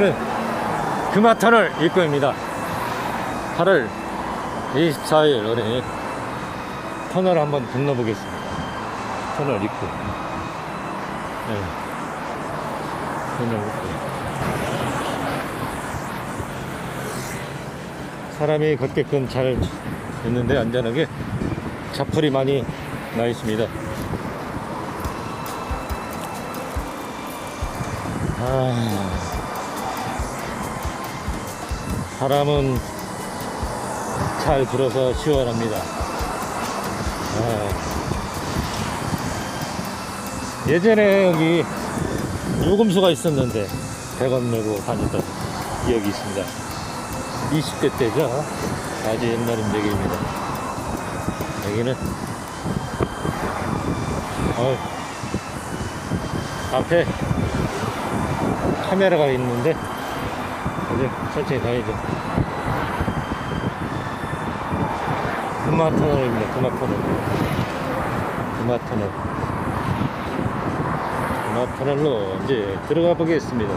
여기는 금화터널 입구입니다. 8월 24일 어린이 터널 한번 건너보겠습니다. 터널 입구. 네. 터널 입구. 사람이 걷게끔 잘 됐는데 안전하게 자풀이 많이 나 있습니다. 아, 바람은 잘 불어서 시원합니다. 아, 예전에 여기 요금소가 있었는데 100원 내고 다녔던 기억이 있습니다. 20대 때죠. 아주 옛날 인적입니다. 여기는 어, 앞에 카메라가 있는데 이제 천천히 다니죠. 금화 터널입니다. 금화 터널. 금화 터널. 금화 터널로 이제 들어가 보겠습니다.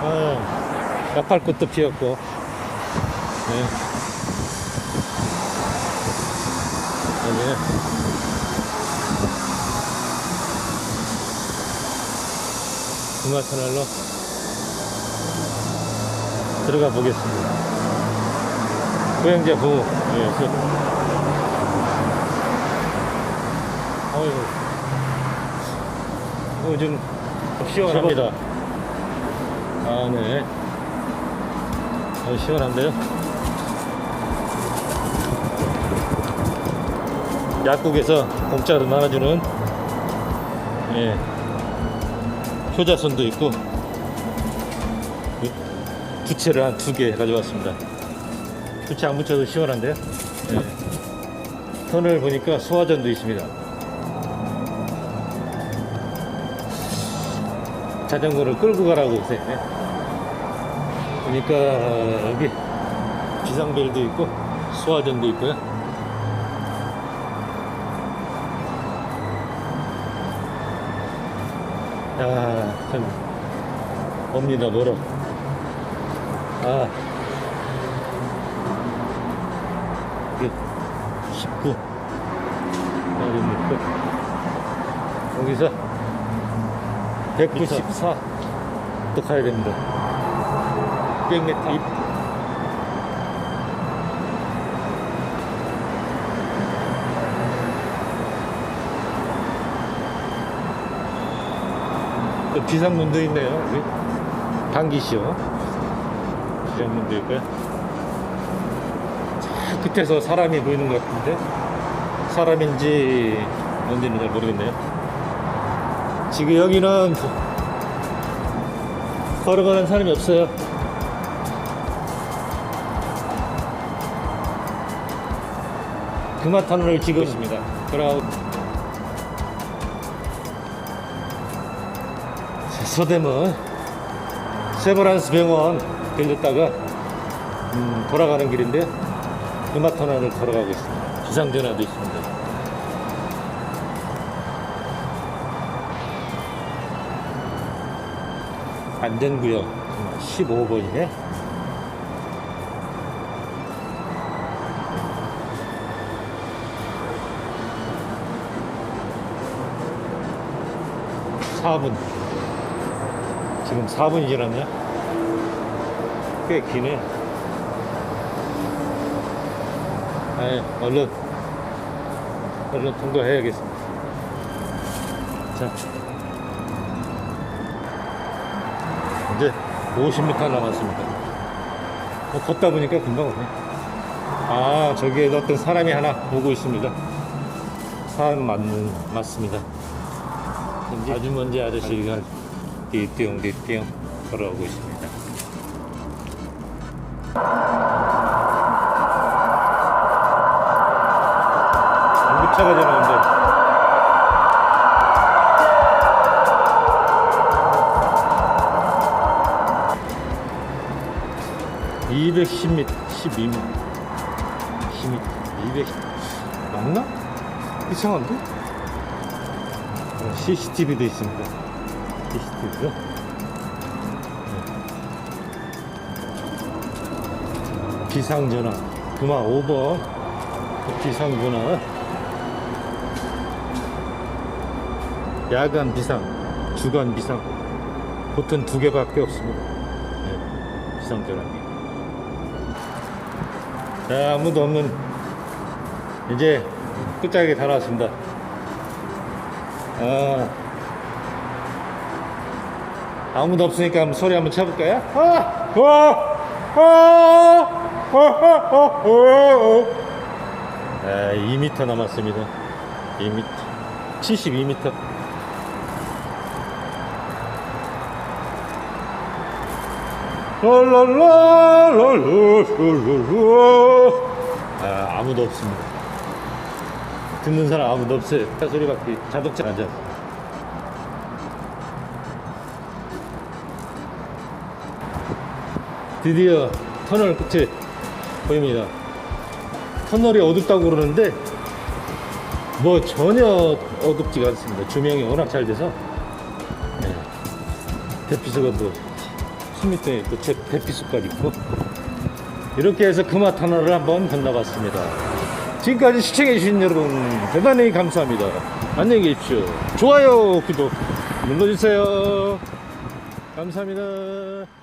아, 야팔꽃도 피었고, 네. 여기 는 금화터널로 들어가 보겠습니다. 고영재 부부, 예, 그, 어이구, 어, 좀 시원합니다. 아, 네. 아, 시원한데요? 약국에서 공짜로 나눠주는 예, 효자손도 있고 이 부채를 한 두 개 가져왔습니다. 부채 안 묻혀도 시원한데요? 예. 손을 보니까 소화전도 있습니다. 자전거를 끌고 가라고 요새 보니까 여기 비상벨도 있고 소화전도 있고요. 야, 참, 옵니다, 멀어. 아, 이게 19. 여기서 194. 또 가야 됩니다. 600m 또 비상문도 있네요. 여기. 당기시오. 비상문도 있고요. 저 끝에서 사람이 보이는 것 같은데 사람인지 뭔지는 잘 모르겠네요. 지금 여기는 걸어가는 사람이 없어요. 금화터널을 지고 있습니다. 그러고 서대문 세브란스 병원 들렸다가 음, 돌아가는 길인데 금화터널을 걸어가고 있습니다. 비상전화도 있습니다. 안전구역 15번이네. 사분 지금 4분이 지났네. 꽤 기네. 아이, 얼른, 얼른 통과해야겠습니다. 자. 이제 50m 남았습니다. 어, 걷다 보니까 금방 오네. 아, 저기에 어떤 사람이 하나 오고 있습니다. 사람 맞는, 맞습니다. 아주머니 아저씨가 띠띠용띠띠용 걸어오고 있습니다. 무차가 지나는데 (210m) (12m) (10m) (210) 맞나? 이상한데? CCTV도 있습니다. CCTV도. 비상전화. 그만 5번. 비상전화. 야간 비상, 주간 비상. 보통 두 개밖에 없습니다. 네, 비상전화기. 자, 아무도 없는 이제 끝자락에 달아왔습니다. 아, 아무도 없으니까 한번 소리 한번 쳐볼까요? 아! 아! 아! 아! 아! 2m 남았습니다. 2m. 72m. 랄랄랄랄랄랄랄. 아, 아무도 없습니다. 듣는 사람 아무도 없어요. 소리 밖에 자동차 앉아. 드디어 터널 끝이 보입니다. 터널이 어둡다고 그러는데 뭐 전혀 어둡지가 않습니다. 조명이 워낙 잘 돼서 네. 대피소가 뭐 10m에 또 제- 대피소까지 있고 이렇게 해서 금화 터널을 한번 건너봤습니다. 지금까지 시청해주신 여러분 대단히 감사합니다. 안녕히 계십시오. 좋아요, 구독 눌러주세요. 감사합니다.